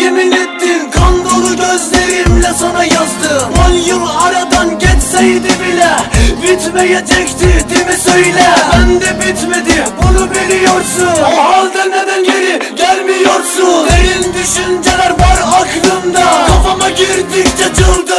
Yemin ettim kan dolu gözlerimle sana yazdım On yıl aradan geçseydi bile Bitmeyecekti değil mi söyle. Ben de bitmedi bunu biliyorsun. O halde neden geri gelmiyorsun? Derin düşünceler var aklımda. Kafama girdikçe çıldım